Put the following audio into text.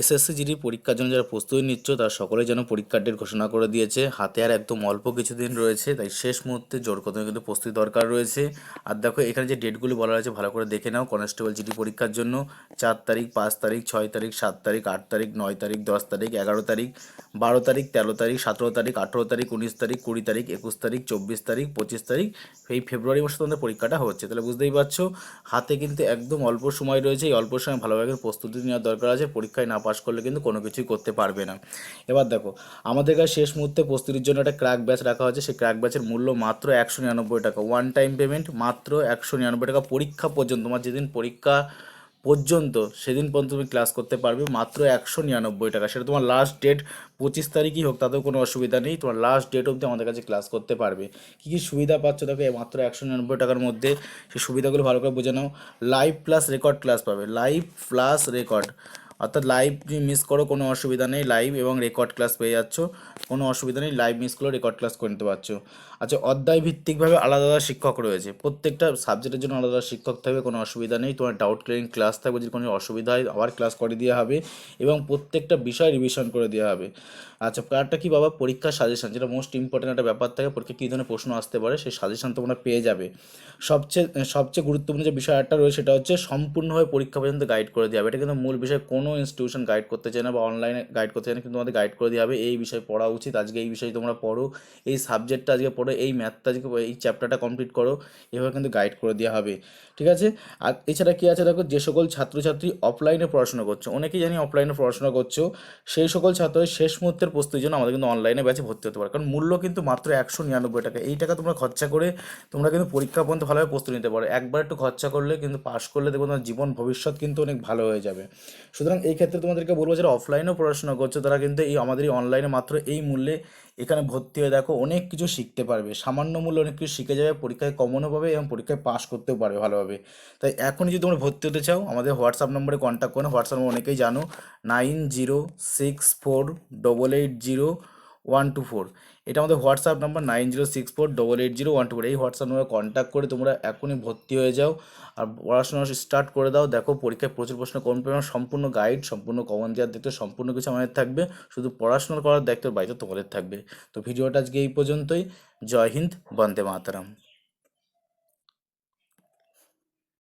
SSC GD পরীক্ষার জন্য যারা প্রস্তুতি নিচ্ছ, তারা সকলে যেন পরীক্ষার ডেট ঘোষণা করে দিয়েছে। হাতে আর একদম অল্প কিছুদিন রয়েছে, তাই শেষ মুহূর্তে জোর কদমে কিন্তু প্রস্তুতি দরকার রয়েছে। আর দেখো, এখানে যে ডেটগুলি বলা রয়েছে ভালো করে দেখে নাও। কনস্টেবল জিডি পরীক্ষার জন্য চার তারিখ, পাঁচ তারিখ, ছয় তারিখ, সাত তারিখ, আট তারিখ, নয় তারিখ, দশ তারিখ, এগারো তারিখ বারো তারিখ, তেরো তারিখ, সতেরো তারিখ, আঠেরো তারিখ, উনিশ তারিখ, কুড়ি তারিখ, একুশ তারিখ, চব্বিশ তারিখ, পঁচিশ তারিখ, এই ফেব্রুয়ারি মাসে তোমাদের পরীক্ষাটা হচ্ছে। তাহলে বুঝতেই পারছ, হাতে কিন্তু একদম অল্প সময় রয়েছে, এই অল্প সময় ভালোভাবে প্রস্তুতি নেওয়ার দরকার আছে, পরীক্ষায় না পাশ করলে কিন্তু কোনো কিছুই করতে পারবে না। এবার দেখো, আমাদের কাছে শেষ মুহূর্তে প্রস্তুতির জন্য একটা ক্র্যাক ব্যাচ রাখা হয়েছে, সেই ক্র্যাক ব্যাচের মূল্য মাত্র একশো নিরানব্বই টাকা। ওয়ান টাইম পেমেন্ট মাত্র একশো নিরানব্বই টাকা। পরীক্ষা পর্যন্ত, তোমার যেদিন পরীক্ষা পর্যন্ত সেদিন পর্যন্ত তুমি ক্লাস করতে পারবে মাত্র একশো নিরানব্বই টাকা। সেটা তোমার লাস্ট ডেট পঁচিশ তারিখই হোক, তাতেও কোনো অসুবিধা নেই। তোমার লাস্ট ডেট অবধি আমাদের কাছে ক্লাস করতে পারবে। কী কী সুবিধা পাচ্ছ দেখো মাত্র একশো নিরানব্বই টাকার মধ্যে সেই সুবিধাগুলো ভালো করে বোঝানো লাইভ প্লাস রেকর্ড ক্লাস পাবে। লাইভ প্লাস রেকর্ড অর্থাৎ লাইভ মিস করো, কোনো অসুবিধা নেই লাইভ এবং রেকর্ড ক্লাস পেয়ে যাচ্ছ। কোনো অসুবিধা নেই লাইভ মিস করলেও রেকর্ড ক্লাস করে নিতে পারছ। আচ্ছা অধ্যায় ভিত্তিকভাবে আলাদা আলাদা শিক্ষক রয়েছে। প্রত্যেকটা সাবজেক্টের জন্য আলাদা আলাদা শিক্ষক থাকবে, কোনো অসুবিধা নেই। তোমার ডাউট ক্লিয়ারিং ক্লাস থাকবে, যদি কোনো অসুবিধা হয়, আবার ক্লাস করে দেওয়া হবে এবং প্রত্যেকটা বিষয় রিভিশন করে দেওয়া হবে। আচ্ছা কারটা কি বাবা? পরীক্ষার সাজেশন যেটা মোস্ট ইম্পর্টেন্ট একটা ব্যাপার থাকে পরীক্ষা কী ধরনের প্রশ্ন আসতে পারে, সেই সাজেশন তোমরা পেয়ে যাবে। সবচেয়ে সবচেয়ে গুরুত্বপূর্ণ যে বিষয় একটা রয়েছে, সেটা হচ্ছে সম্পূর্ণভাবে পরীক্ষা পর্যন্ত গাইড করে দেওয়া হবে। এটা কিন্তু মূল বিষয়, কোনো ইনস্টিটিউশন গাইড করতে চায় না বা অনলাইনে গাইড করতে চায় না, কিন্তু তোমাদের গাইড করে দেওয়া হবে, এই বিষয় পড়া উচিত, আজকে এই বিষয় তোমরা পড়ো, এই সাবজেক্টটা আজকে পড়ো, এই ম্যাথটা আজকে এই চ্যাপ্টারটা কমপ্লিট করো, এভাবে কিন্তু গাইড করে দেওয়া হবে, ঠিক আছে? আর এছাড়া কী আছে দেখো, যে সকল ছাত্রছাত্রী অফলাইনে পড়াশোনা করছ, অনেকেই জানি অফলাইনে পড়াশোনা করছ, সেই সকল ছাত্রদের শেষ মুহূর্তের প্রস্তুতির জন্য আমাদের কিন্তু অনলাইনে ব্যাচে ভর্তি হতে পারে, কারণ মূল্য কিন্তু মাত্র একশো নিরানব্বই টাকা, এই টাকা তোমরা খরচা করে তোমরা কিন্তু পরীক্ষা পর্যন্ত ভালোভাবে প্রস্তুতি নিতে পারো, একবার একটু খরচা করলে কিন্তু পাশ করলে দেখব তোমার জীবন, ভবিষ্যৎ কিন্তু অনেক ভালো হয়ে যাবে, সুতরাং এই ক্ষেত্রে তোমাদেরকে বলব যারা অফলাইনেও পড়াশোনা করছ, তারা কিন্তু এই আমাদের অনলাইনে মাত্র এই মূল্যে এখানে ভর্তি হয়ে দেখো অনেক কিছু শিখতে পারবে। সামান্য মূল্যে অনেক কিছু শিখে যাবে, পরীক্ষায় কমনও পাবে এবং পরীক্ষায় পাস করতেও পারবে ভালোভাবে। তাই এখনই যদি তোমরা ভর্তি হতে চাও, আমাদের হোয়াটসঅ্যাপ নম্বরে কন্ট্যাক্ট করো। হোয়াটসঅ্যাপ নম্বর অনেকেই জানো nine zero six four double eight zero one two four এটা আমাদের WhatsApp number nine zero six four double eight zero one two এই হোয়াটসঅ্যাপ নম্বরে কন্ট্যাক্ট করে তোমরা এখনই ভর্তি হয়ে যাও। আর পড়াশোনা স্টার্ট করে দাও। দেখো, পরীক্ষায় প্রচুর প্রশ্ন কম পরিমাণ সম্পূর্ণ গাইড সম্পূর্ণ কমন দেওয়ার দেখতে সম্পূর্ণ কিছু আমাদের থাকবে। শুধু পড়াশোনা করার দায়িত্ব বাড়িতে তোমাদের থাকবে। তো ভিডিওটা আজকে এই পর্যন্তই। জয় হিন্দ, বন্দে মাতারাম।